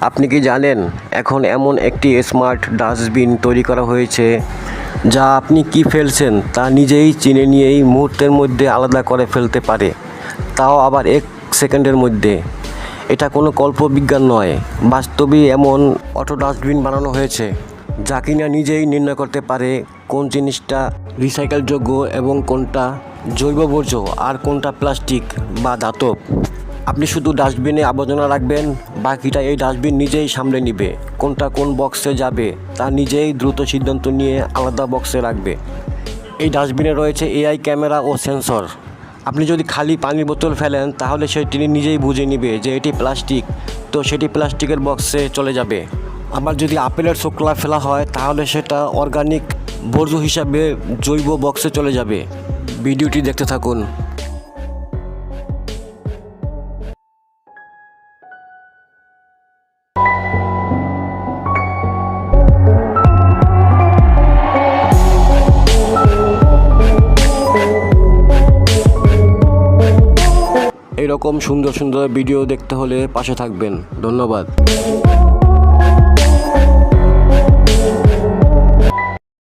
আপনি কি জানেন, এখন এমন একটি স্মার্ট ডাস্টবিন তৈরি করা হয়েছে যা আপনি কি ফেলছেন তা নিজেই চিনে নিয়েই মুহূর্তের মধ্যে আলাদা করে ফেলতে পারে। তাও আবার এক সেকেন্ডের মধ্যে। এটা কোনো কল্পবিজ্ঞান নয় বাস্তবে এমন অটো ডাস্টবিন বানানো হয়েছে যা কিনা নিজেই নির্ণয় করতে পারে কোন জিনিসটা রিসাইকেলযোগ্য এবং কোনটা জৈব বর্জ্য আর কোনটা প্লাস্টিক বা ধাতব। আপনি শুধু ডাস্টবিনে আবর্জনা রাখবেন, বাকিটা এই ডাস্টবিন নিজেই সামলে নিবে। কোনটা কোন বক্সে যাবে, তা নিজেই দ্রুত সিদ্ধান্ত নিয়ে আলাদা বক্সে রাখবে। এই ডাস্টবিনে রয়েছে এআই ক্যামেরা ও সেন্সর। আপনি যদি খালি পানির বোতল ফেলেন, তাহলে সেটি নিজেই বুঝে নিবে যে এটি প্লাস্টিক। তো সেটি প্লাস্টিকের বক্সে চলে যাবে। আবার যদি আপেলের শোকলা ফেলা হয়, তাহলে সেটা অর্গানিক বর্জ্য হিসাবে জৈব বক্সে চলে যাবে। ভিডিওটি দেখতে থাকুন। এরকম সুন্দর সুন্দর ভিডিও দেখতে হলে পাশে থাকবেন। ধন্যবাদ।